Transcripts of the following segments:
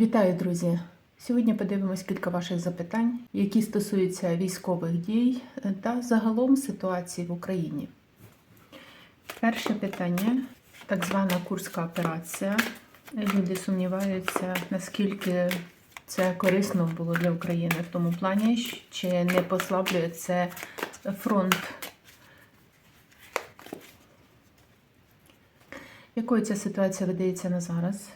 Вітаю, друзі! Сьогодні подивимось кілька ваших запитань, які стосуються військових дій та загалом ситуації в Україні. Перше питання так звана Курська операція. Люди сумніваються, наскільки це корисно було для України в тому плані, чи не послаблює це фронт. Якою ця ситуація видається на зараз?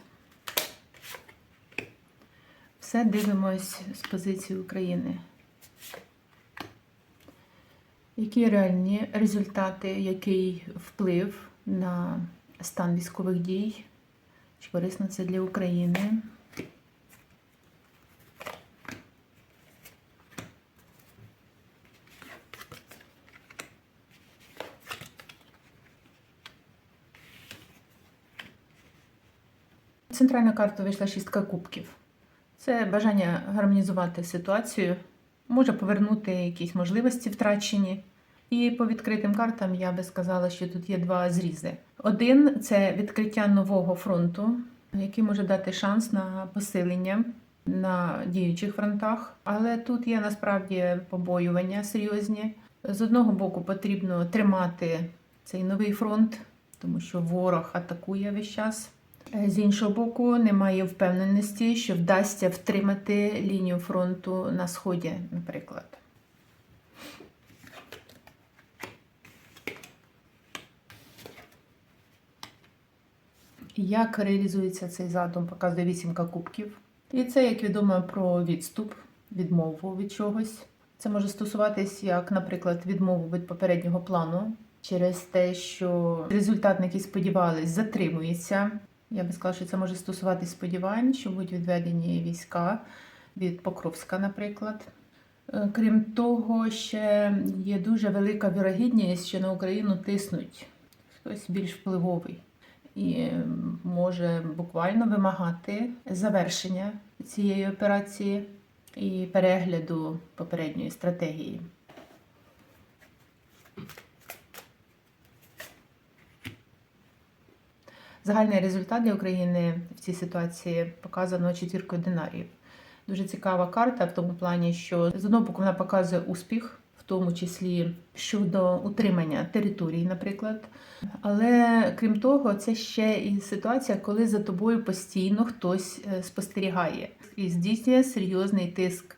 Все дивимось з позиції України. Які реальні результати, який вплив на стан військових дій? Чи корисно це для України? Центральна карта вийшла шістка кубків. Це бажання гармонізувати ситуацію, може повернути якісь можливості втрачені. І по відкритим картам я би сказала, що тут є два зрізи. Один це відкриття нового фронту, який може дати шанс на посилення на діючих фронтах. Але тут є насправді побоювання серйозні. З одного боку, потрібно тримати цей новий фронт, тому що ворог атакує весь час. З іншого боку, немає впевненості, що вдасться втримати лінію фронту на сході, наприклад. Як реалізується цей задум, показує вісімка кубків. І це, як відомо, про відступ, відмову від чогось. Це може стосуватись, як, наприклад, відмову від попереднього плану через те, що результат, на який сподівались, затримується. Я би сказала, що це може стосуватись сподівань, що будуть відведені війська від Покровська, наприклад. Е, Крім того, ще є дуже велика вірогідність, що на Україну тиснуть хтось більш впливовий і може буквально вимагати завершення цієї операції і перегляду попередньої стратегії. Загальний результат для України в цій ситуації показано четвіркою динарів. Дуже цікава карта в тому плані, що з одного боку вона показує успіх, в тому числі щодо утримання території, наприклад. Але крім того, це ще і ситуація, коли за тобою постійно хтось е, спостерігає і здійснює серйозний тиск,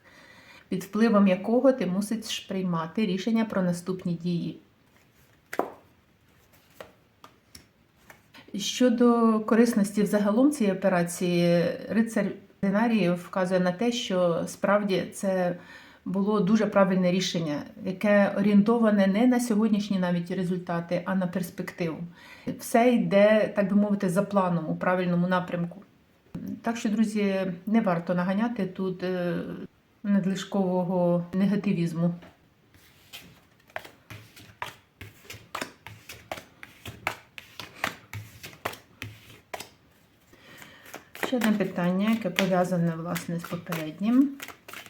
під впливом якого ти мусиш приймати рішення про наступні дії. Щодо корисності взагалом цієї операції, рицар Динарії вказує на те, що справді це було дуже правильне рішення, яке орієнтоване не на сьогоднішні навіть результати, а на перспективу. Все йде, так би мовити, за планом у правильному напрямку. Так що, друзі, не варто наганяти тут е, надлишкового негативізму. Ще одне питання, яке пов'язане власне з попереднім.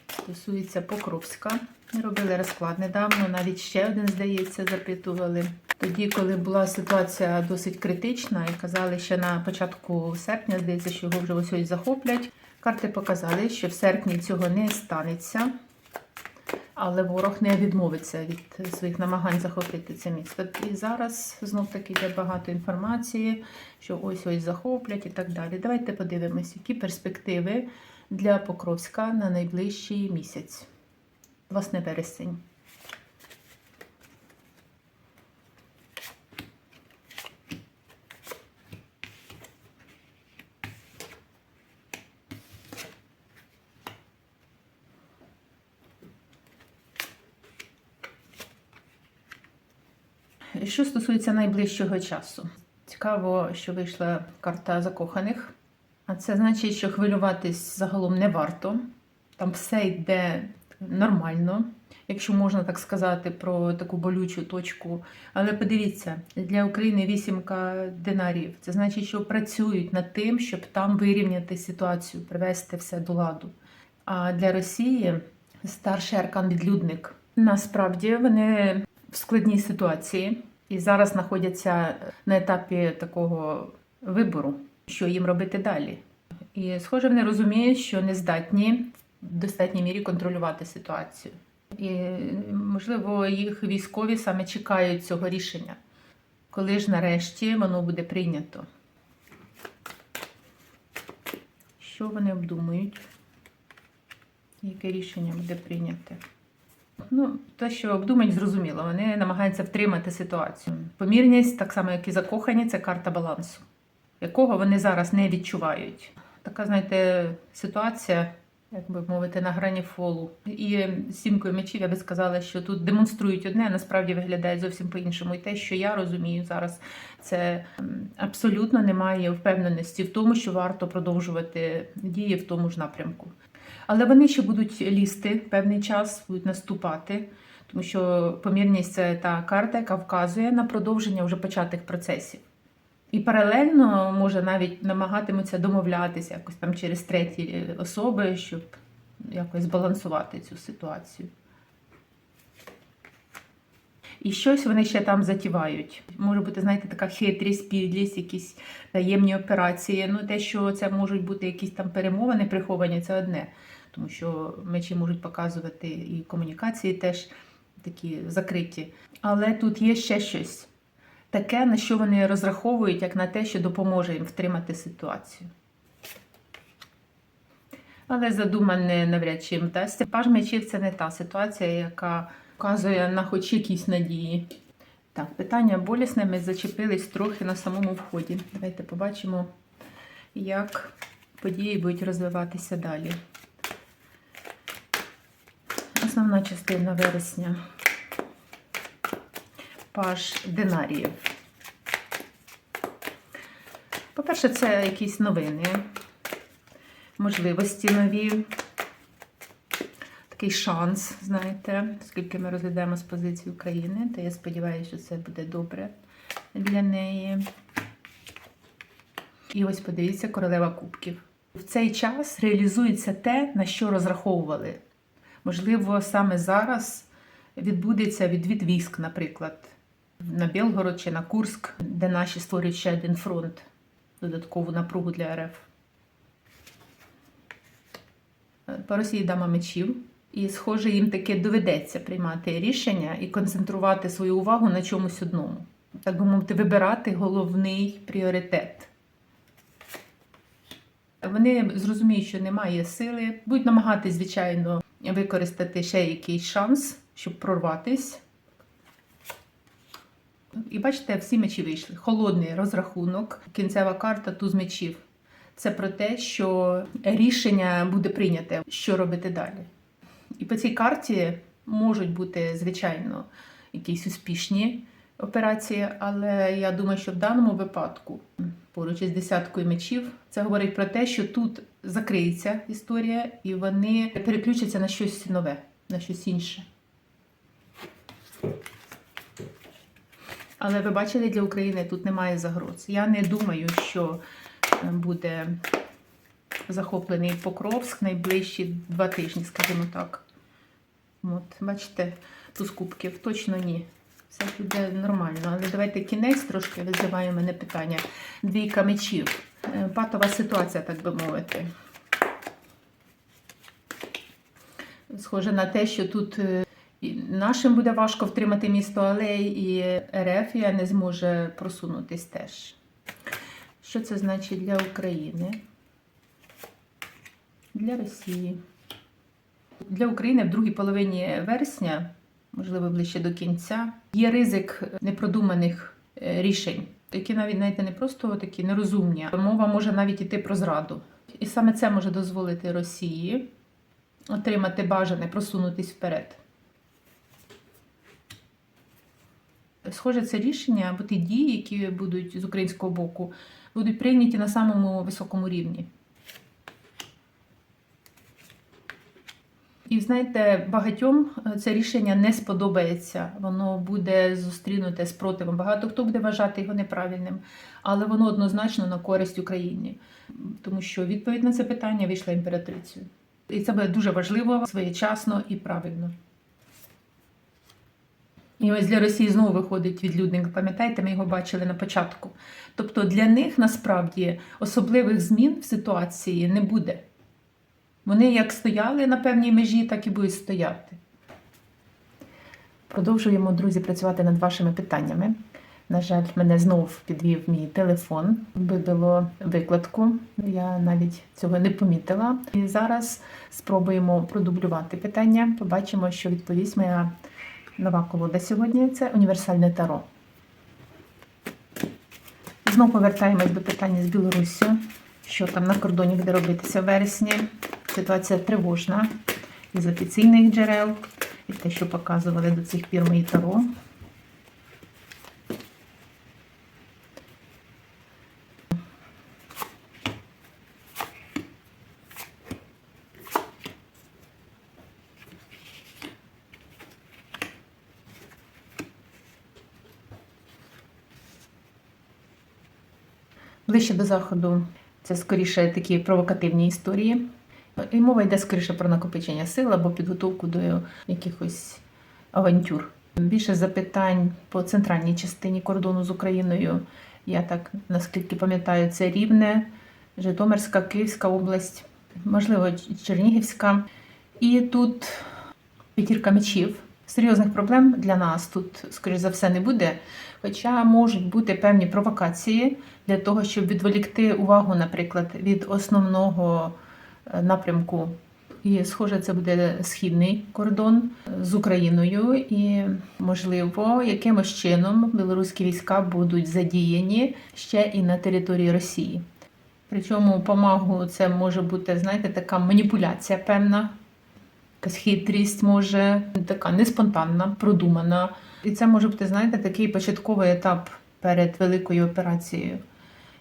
Стосується Покровська. Ми робили розклад недавно, навіть ще один, здається, запитували. Тоді, коли була ситуація досить критична, і казали, що на початку серпня, здається, що його вже ось ось захоплять. Карти показали, що в серпні цього не станеться, але ворог не відмовиться від своїх намагань захопити це місто. І зараз знов таки йде багато інформації, що ось ось захоплять і так далі. Давайте подивимось, які перспективи для Покровська на найближчий місяць, власне, вересень. Що стосується найближчого часу, цікаво, що вийшла карта закоханих. А це значить, що хвилюватись загалом не варто. Там все йде нормально, якщо можна так сказати, про таку болючу точку. Але подивіться, для України вісімка динарів. Це значить, що працюють над тим, щоб там вирівняти ситуацію, привести все до ладу. А для Росії старший аркан відлюдник. Насправді вони в складній ситуації і зараз знаходяться на етапі такого вибору, що їм робити далі. І, схоже, вони розуміють, що не здатні в достатній мірі контролювати ситуацію. І, можливо, їх військові саме чекають цього рішення, коли ж нарешті воно буде прийнято. Що вони обдумують? Яке рішення буде прийняте? Ну, те, що обдумають, зрозуміло. Вони намагаються втримати ситуацію. Помірність, так само, як і закохані, це карта балансу, якого вони зараз не відчувають. Така, знаєте, ситуація, як би мовити, на грані фолу. І сімкою мечів я би сказала, що тут демонструють одне, а насправді виглядає зовсім по-іншому. І те, що я розумію зараз, це абсолютно немає впевненості в тому, що варто продовжувати дії в тому ж напрямку. Але вони ще будуть лізти певний час, будуть наступати, тому що помірність це та карта, яка вказує на продовження вже початих процесів. І паралельно, може, навіть намагатимуться домовлятися якось там через треті особи, щоб якось збалансувати цю ситуацію. І щось вони ще там затівають. Може бути, знаєте, така хитрість, підлість, якісь таємні операції. Ну, те, що це можуть бути якісь там перемовини приховані, це одне. Тому що мечі можуть показувати і комунікації теж такі закриті. Але тут є ще щось таке, на що вони розраховують, як на те, що допоможе їм втримати ситуацію. Але задумане навряд чи їм вдасться. Паж мечів це не та ситуація, яка вказує на хоч якісь надії. Так, питання болісне, ми зачепились трохи на самому вході. Давайте побачимо, як події будуть розвиватися далі. Основна частина вересня. Паж динаріїв. По-перше, це якісь новини, можливості нові, такий шанс, знаєте, оскільки ми розглядаємо з позиції України, то я сподіваюся, що це буде добре для неї. І ось подивіться, королева кубків. В цей час реалізується те, на що розраховували. Можливо, саме зараз відбудеться відвід військ, наприклад, на Білгород чи на Курск, де наші створюють ще один фронт, додаткову напругу для РФ. По Росії дама мечів. І, схоже, їм таки доведеться приймати рішення і концентрувати свою увагу на чомусь одному. Так би мовити, вибирати головний пріоритет. Вони зрозуміють, що немає сили, будуть намагатись, звичайно, використати ще якийсь шанс, щоб прорватись. І бачите, всі мечі вийшли. Холодний розрахунок, кінцева карта туз мечів. Це про те, що рішення буде прийняте, що робити далі. І по цій карті можуть бути, звичайно, якісь успішні операції, але я думаю, що в даному випадку, поруч із десяткою мечів, це говорить про те, що тут закриється історія, і вони переключаться на щось нове, на щось інше. Але ви бачили, для України тут немає загроз. Я не думаю, що е, буде захоплений Покровськ найближчі два тижні, скажімо так. От, бачите, туз кубків, точно ні. Все буде нормально. Але давайте кінець трошки визиває мене питання. Двійка мечів. Е, Патова ситуація, так би мовити. Схоже на те, що тут е, нашим буде важко втримати місто, але і РФ не зможе просунутись теж. Що це значить для України? Для Росії. Для України в другій половині вересня, можливо, ближче до кінця, є ризик непродуманих е, рішень, які навіть знаєте, не просто такі нерозумні, мова може навіть іти про зраду. І саме це може дозволити Росії отримати бажане, просунутись вперед. Схоже, це рішення або ті дії, які будуть з українського боку, будуть прийняті на самому високому рівні. І знаєте, багатьом е, це рішення не сподобається, воно буде зустрінуте спротивом. Багато хто буде вважати його неправильним, але воно однозначно на користь Україні, тому що відповідь на це питання вийшла імператрицею. І це буде дуже важливо, своєчасно і правильно. І ось для Росії знову виходить відлюдник. Пам'ятаєте, ми його бачили на початку. Тобто для них насправді особливих змін в ситуації не буде. Вони як стояли на певній межі, так і будуть стояти. Продовжуємо, друзі, працювати над вашими питаннями. На жаль, мене знов підвів мій телефон, вибило викладку. Я навіть цього не помітила. І зараз спробуємо продублювати питання. Побачимо, що відповість моя нова колода сьогодні це універсальне таро. Знову повертаємось до питання з Білоруссю. Що там на кордоні буде робитися в вересні? Ситуація тривожна із офіційних джерел, і те, що показували до цих пір мої таро. Ближче до заходу це скоріше такі провокативні історії. І мова йде скоріше про накопичення сил або підготовку до якихось авантюр. Більше запитань по центральній частині кордону з Україною. Я так наскільки пам'ятаю, це Рівне, Житомирська, Київська область, можливо, Чернігівська. І тут п'ятірка мечів. Серйозних проблем для нас тут, скоріш за все, не буде. Хоча можуть бути певні провокації для того, щоб відволікти увагу, наприклад, від основного напрямку. І, схоже, це буде східний кордон з Україною, і, можливо, якимось чином білоруські війська будуть задіяні ще і на території Росії. Причому по магу це може бути, знаєте, така маніпуляція певна, якась хитрість може, така неспонтанна, продумана. І це може бути, знаєте, такий початковий етап перед великою операцією,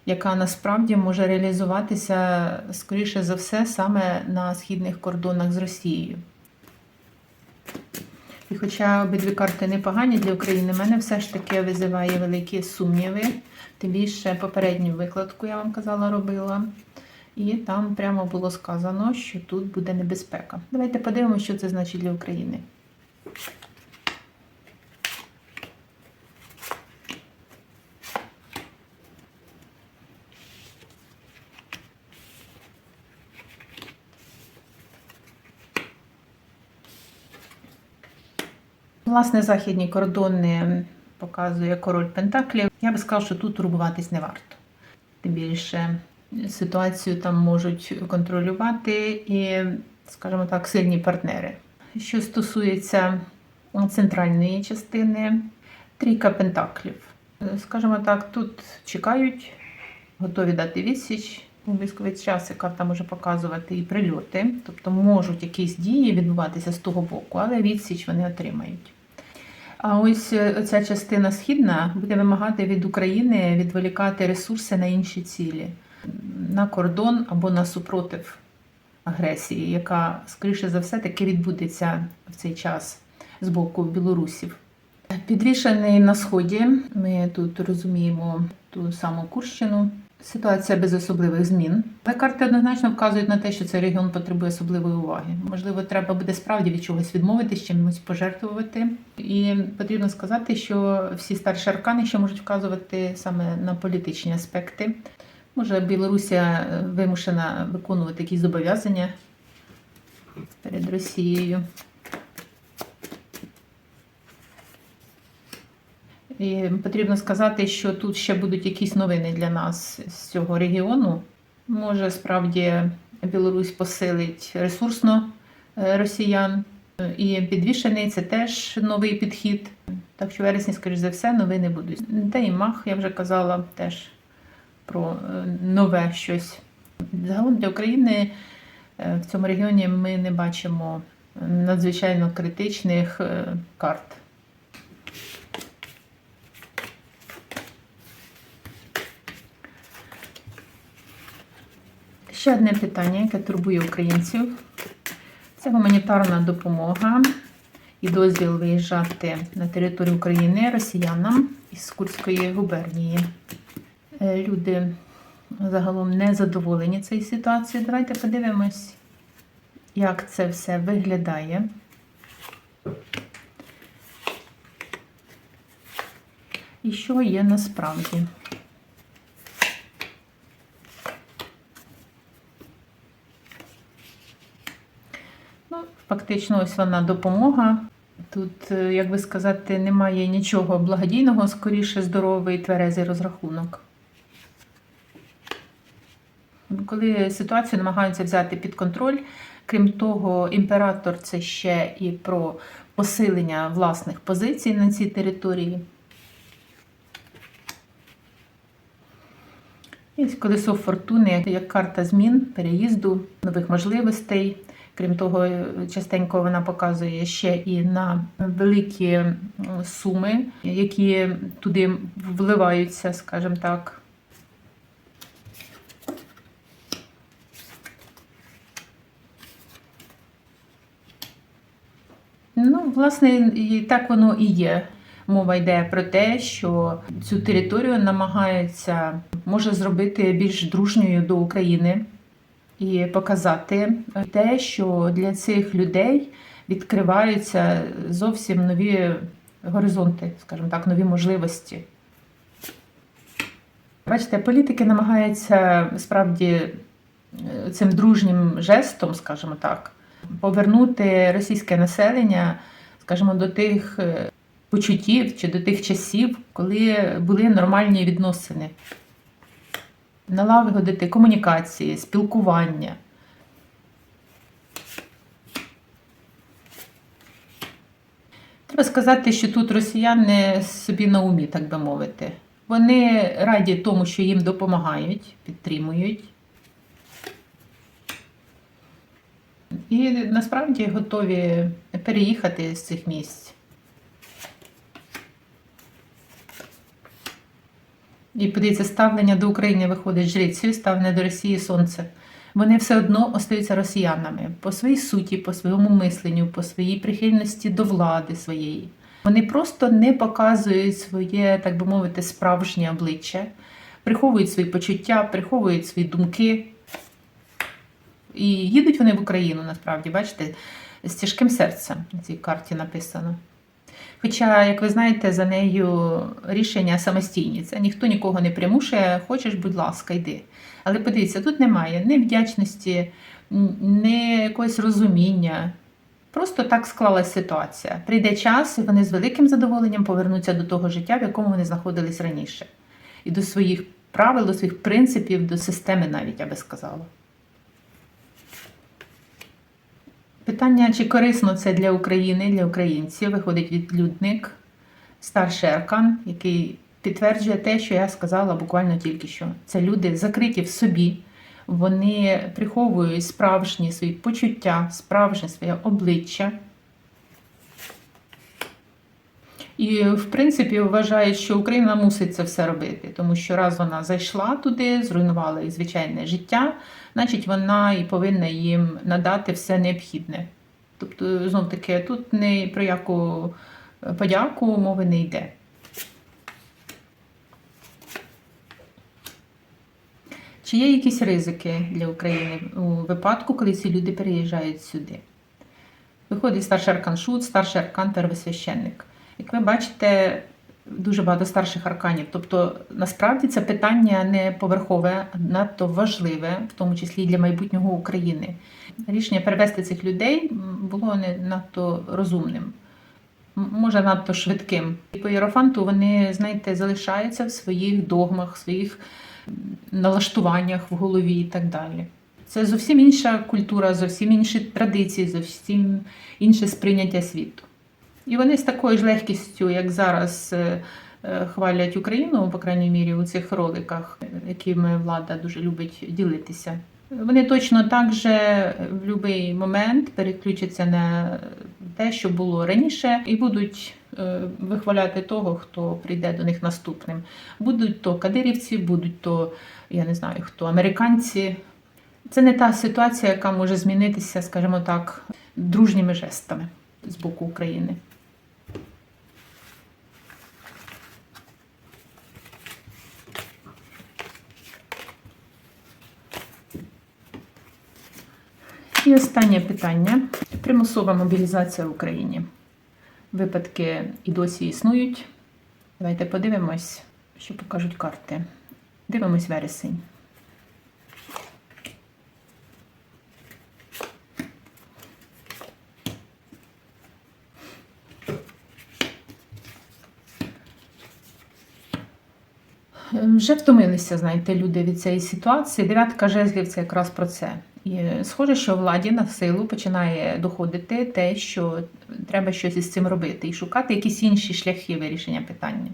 яка насправді може реалізуватися, скоріше за все, саме на східних кордонах з Росією. І хоча обидві карти непогані для України, мене все ж таки визиває великі сумніви. Тим більше попередню викладку я вам казала робила. І там прямо було сказано, що тут буде небезпека. Давайте подивимося, що це значить для України. Власне, західні кордони показує король Пентаклів. Я би сказала, що тут турбуватись не варто. Тим більше ситуацію там можуть контролювати і, скажімо так, сильні партнери. Що стосується центральної частини, трійка пентаклів. Скажімо так, тут чекають, готові дати відсіч. Військовий час і карта може показувати і прильоти, тобто можуть якісь дії відбуватися з того боку, але відсіч вони отримають. А ось е, ця частина східна буде вимагати від України відволікати ресурси на інші цілі, на кордон або на супротив агресії, яка, скоріше за все, таки відбудеться в цей час з боку білорусів. Підвішений на сході, ми тут розуміємо ту саму Курщину. Ситуація без особливих змін. Але карти однозначно вказують на те, що цей регіон потребує особливої уваги. Можливо, треба буде справді від чогось відмовитись, чимось пожертвувати. І потрібно сказати, що всі старші аркани ще можуть вказувати саме на політичні аспекти. Може, Білорусія вимушена виконувати якісь зобов'язання перед Росією. І потрібно сказати, що тут ще будуть якісь новини для нас з цього регіону. Може, справді Білорусь посилить ресурсно е, росіян. І підвішений це теж новий підхід. Так що вересні, скоріш за все, новини будуть. Та і мах, я вже казала, теж про е, нове щось. Загалом для України е, в цьому регіоні ми не бачимо надзвичайно критичних карт. Ще одне питання, яке турбує українців, це гуманітарна допомога і дозвіл виїжджати на територію України росіянам із Курської губернії. Е, Люди загалом не задоволені цією ситуацією. Давайте подивимось, як це все виглядає. І що є насправді? Ну, фактично, ось вона допомога. Тут, е, як би сказати, немає нічого благодійного, скоріше здоровий тверезий розрахунок. Коли ситуацію намагаються взяти під контроль, крім того, імператор це ще і про посилення власних позицій на цій території. І колесо фортуни як карта змін, переїзду, нових можливостей. Крім того, частенько вона показує ще і на великі суми, які туди вливаються, скажімо так. Ну, власне, і так воно і є. Мова йде про те, що цю територію намагаються може зробити більш дружньою до України і показати те, що для цих людей відкриваються зовсім нові горизонти, скажімо так, нові можливості. Бачите, політики намагаються справді е, цим дружнім жестом, скажімо так, повернути російське населення, скажімо, до тих е, почуттів чи до тих часів, коли були нормальні відносини. Налагодити комунікації, спілкування. Треба сказати, що тут росіяни собі на умі, так би мовити. Вони раді тому, що їм допомагають, підтримують. І насправді готові переїхати з цих місць. І подивіться, ставлення до України виходить жрицею, ставлення до Росії сонце. Вони все одно остаються росіянами по своїй суті, по своєму мисленню, по своїй прихильності до влади своєї. Вони просто не показують своє, так би мовити, справжнє обличчя, приховують свої почуття, приховують свої думки. І їдуть вони в Україну, насправді, бачите, з тяжким серцем на цій карті написано. Хоча, як ви знаєте, за нею рішення самостійні. Це ніхто нікого не примушує, хочеш, будь ласка, йди. Але подивіться, тут немає ні вдячності, ні якогось розуміння. Просто так склалася ситуація. Прийде час, і вони з великим задоволенням повернуться до того життя, в якому вони знаходились раніше. І до своїх правил, до своїх принципів, до системи навіть, я би сказала. Питання, чи корисно це для України, для українців, виходить відлюдник, старший аркан, який підтверджує те, що я сказала буквально тільки що. Це люди закриті в собі, вони приховують справжні свої почуття, справжнє своє обличчя. І, в принципі, вважають, що Україна мусить це все робити, тому що раз вона зайшла туди, зруйнувала їх звичайне життя, значить вона і повинна їм надати все необхідне. Тобто, знов таки, тут не про яку подяку мови не йде. Чи є якісь ризики для України у випадку, коли ці люди переїжджають сюди? Виходить старший аркан Шут, старший аркан первосвященник. Як ви бачите, дуже багато старших арканів. Тобто, насправді це питання не поверхове, а надто важливе, в тому числі і для майбутнього України. Рішення перевести цих людей було не надто розумним, може надто швидким. І по Єрофанту вони, знаєте, залишаються в своїх догмах, своїх налаштуваннях в голові і так далі. Це зовсім інша культура, зовсім інші традиції, зовсім інше сприйняття світу. І вони з такою ж легкістю, як зараз е, е, хвалять Україну, по крайній мірі, у цих роликах, якими влада дуже любить ділитися. Вони точно так же в будь-який момент переключаться на те, що було раніше, і будуть е, вихваляти того, хто прийде до них наступним. Будуть то кадирівці, будуть то, я не знаю хто, американці. Це не та ситуація, яка може змінитися, скажімо так, дружніми жестами з боку України. І останнє питання: примусова мобілізація в Україні. Випадки і досі існують. Давайте подивимось, що покажуть карти. Дивимось вересень. Вже втомилися, знаєте, люди від цієї ситуації. Дев'ятка жезлів це якраз про це. І схоже, що владі на силу починає доходити те, що треба щось із цим робити, і шукати якісь інші шляхи вирішення питання.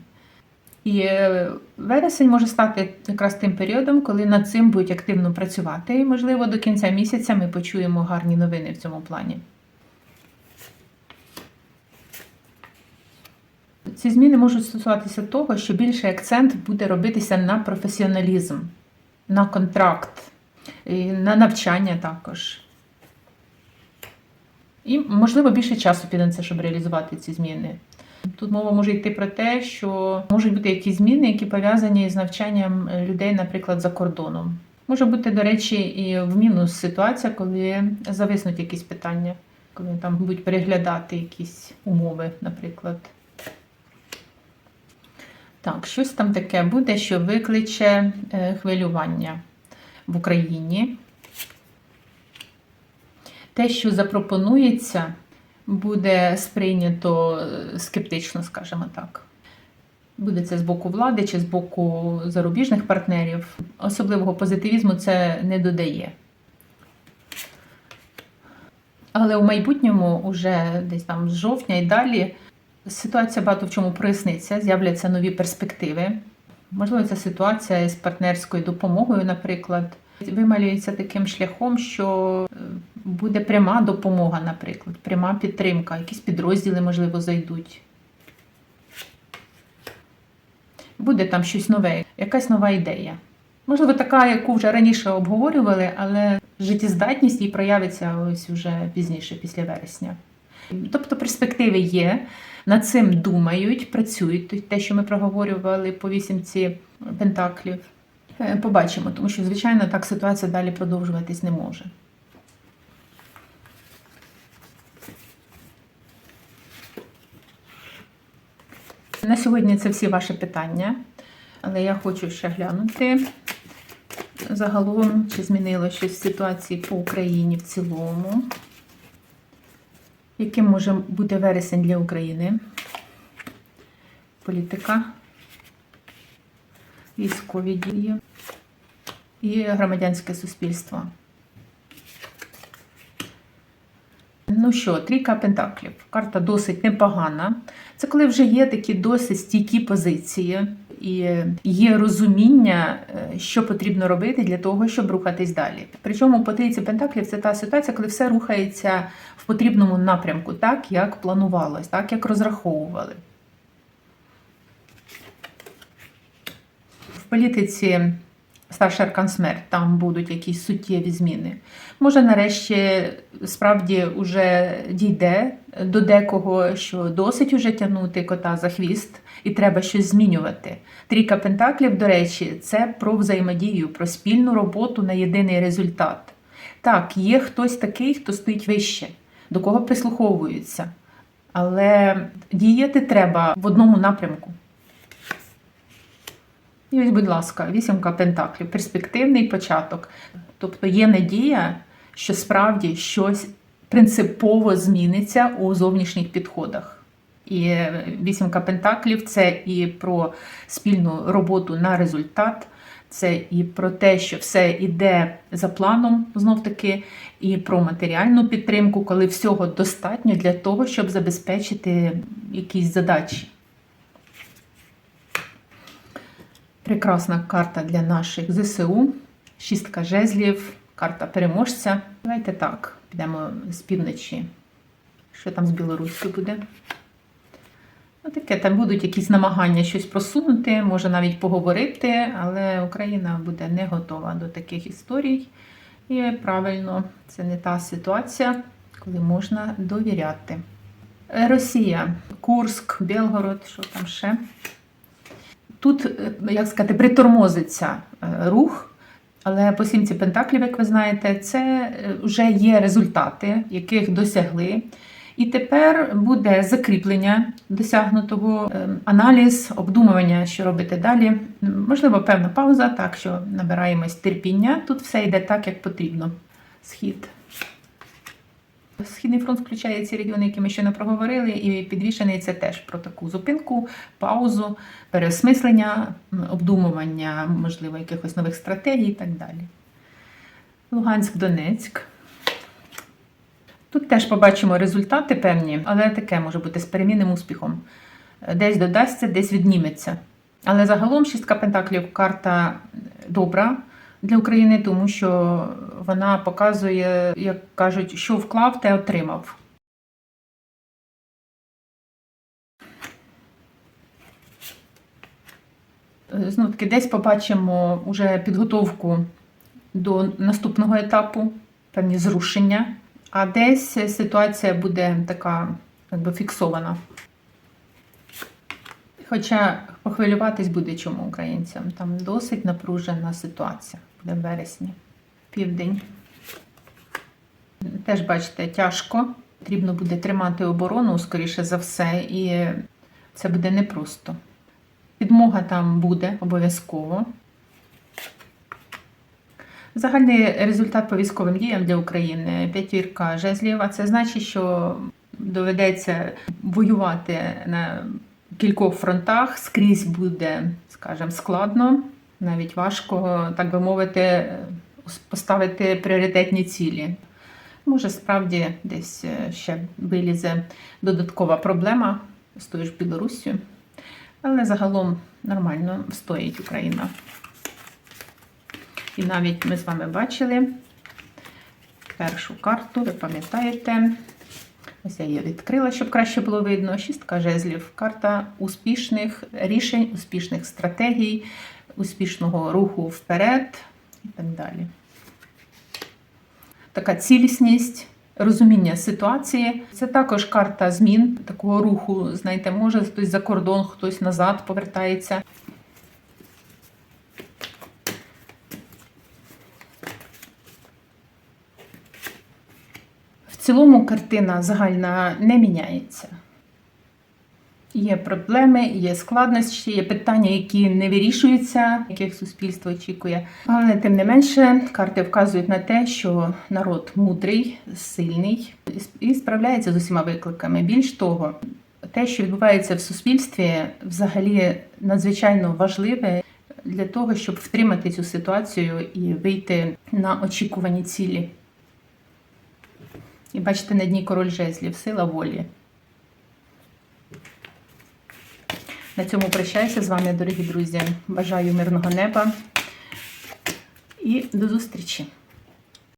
І е, вересень може стати якраз тим періодом, коли над цим будуть активно працювати. І, можливо, до кінця місяця ми почуємо гарні новини в цьому плані. Ці зміни можуть стосуватися того, що більший акцент буде робитися на професіоналізм, на контракт, і на навчання також. І, можливо, більше часу піде на це, щоб реалізувати ці зміни. Тут мова може йти про те, що можуть бути якісь зміни, які пов'язані з навчанням людей, наприклад, за кордоном. Може бути, до речі, і в мінус ситуація, коли зависнуть якісь питання, коли там будуть переглядати якісь умови, наприклад. Так, щось там таке буде, що викличе е, хвилювання в Україні. Те, що запропонується, буде сприйнято е, скептично, скажімо так. Буде це з боку влади чи з боку зарубіжних партнерів. Особливого позитивізму це не додає. Але у майбутньому, уже десь там з жовтня і далі, ситуація багато в чому проясниться, з'являться нові перспективи. Можливо, ця ситуація з партнерською допомогою, наприклад, вималюється таким шляхом, що е, буде пряма допомога, наприклад, пряма підтримка, якісь підрозділи, можливо, зайдуть. Буде там щось нове, якась нова ідея. Можливо, така, яку вже раніше обговорювали, але життєздатність їй проявиться ось вже пізніше, після вересня. Тобто перспективи є, над цим думають, працюють, те, що ми проговорювали по вісімці пентаклів. Е, Побачимо, тому що, звичайно, так ситуація далі продовжуватись не може. На сьогодні це всі ваші питання, але я хочу ще глянути загалом, чи змінило щось в ситуації по Україні в цілому. Яким може бути вересень для України? Політика, військові дії і громадянське суспільство. Ну що, трійка пентаклів. Карта досить непогана. Це коли вже є такі досить стійкі позиції, і є розуміння, е, що потрібно робити для того, щоб рухатись далі. Причому по трійці пентаклів це та ситуація, коли все рухається в потрібному напрямку, так як планувалось, так як розраховували. В політиці старший аркан смерть, там будуть якісь суттєві зміни. Може, нарешті справді вже дійде до декого, що досить уже тягнути кота за хвіст, і треба щось змінювати. Трійка пентаклів, до речі, це про взаємодію, про спільну роботу на єдиний результат. Так, є хтось такий, хто стоїть вище, до кого прислуховуються. Але діяти треба в одному напрямку. І ось, будь ласка, вісімка пентаклів, перспективний початок. Тобто є надія, що справді щось принципово зміниться у зовнішніх підходах. І вісімка пентаклів це і про спільну роботу на результат, це і про те, що все йде за планом, знов таки, і про матеріальну підтримку, коли всього достатньо для того, щоб забезпечити якісь задачі. Прекрасна карта для наших ЗСУ. Шістка жезлів, карта переможця. Давайте так, підемо з півночі. Що там з Білоруссю буде? Ну, таке, там будуть якісь намагання щось просунути, може навіть поговорити, але Україна буде не готова до таких історій. І правильно, це не та ситуація, коли можна довіряти. Росія, Курск, Белгород, що там ще? Тут, е, як сказати, притормозиться е, рух, але по сімці Пентаклів, як ви знаєте, це е, вже є результати, яких досягли. І тепер буде закріплення досягнутого, аналіз, обдумування, що робити далі. Можливо, певна пауза, так що набираємось терпіння. Тут все йде так, як потрібно. Схід. Східний фронт включає ці регіони, які ми ще не проговорили, і підвішений це теж про таку зупинку, паузу, переосмислення, обдумування, можливо, якихось нових стратегій і так далі. Луганськ, Донецьк. Тут теж побачимо результати певні, але таке може бути з перемінним успіхом. Десь додасться, десь відніметься. Але загалом шістка пентаклів карта добра для України, тому що вона показує, як кажуть, що вклав, те отримав. Знову таки, десь побачимо уже підготовку до наступного етапу, певні зрушення, а десь ситуація буде така якби фіксована. Хоча похвилюватись буде чому українцям. Там досить напружена ситуація буде в вересні. Південь. Теж бачите, тяжко. Потрібно буде тримати оборону, скоріше за все, і це буде непросто. Підмога там буде обов'язково. Загальний результат по військовим діям для України п'ятірка жезлів, а це значить, що доведеться воювати на кількох фронтах, скрізь буде, скажімо, складно, навіть важко, так би мовити, поставити пріоритетні цілі. Може, справді десь е, ще вилізе додаткова проблема з тою ж Білоруссю, але загалом нормально стоїть Україна. І навіть ми з вами бачили першу карту, ви пам'ятаєте, ось я її відкрила, щоб краще було видно. Шістка жезлів. Карта успішних рішень, успішних стратегій, успішного руху вперед і так далі. Така цілісність. Розуміння ситуації. Це також карта змін, такого руху. Знаєте, може хтось за кордон, хтось назад повертається. В цілому картина загальна не міняється. Є проблеми, є складнощі, є питання, які не вирішуються, яких суспільство очікує. Але тим не менше, карти вказують на те, що народ мудрий, сильний і справляється з усіма викликами. Більш того, те, що відбувається в суспільстві, взагалі надзвичайно важливе для того, щоб втримати цю ситуацію і вийти на очікувані цілі. І бачите, на дні король жезлів, сила волі. На цьому прощаюся з вами, дорогі друзі. Бажаю мирного неба і до зустрічі!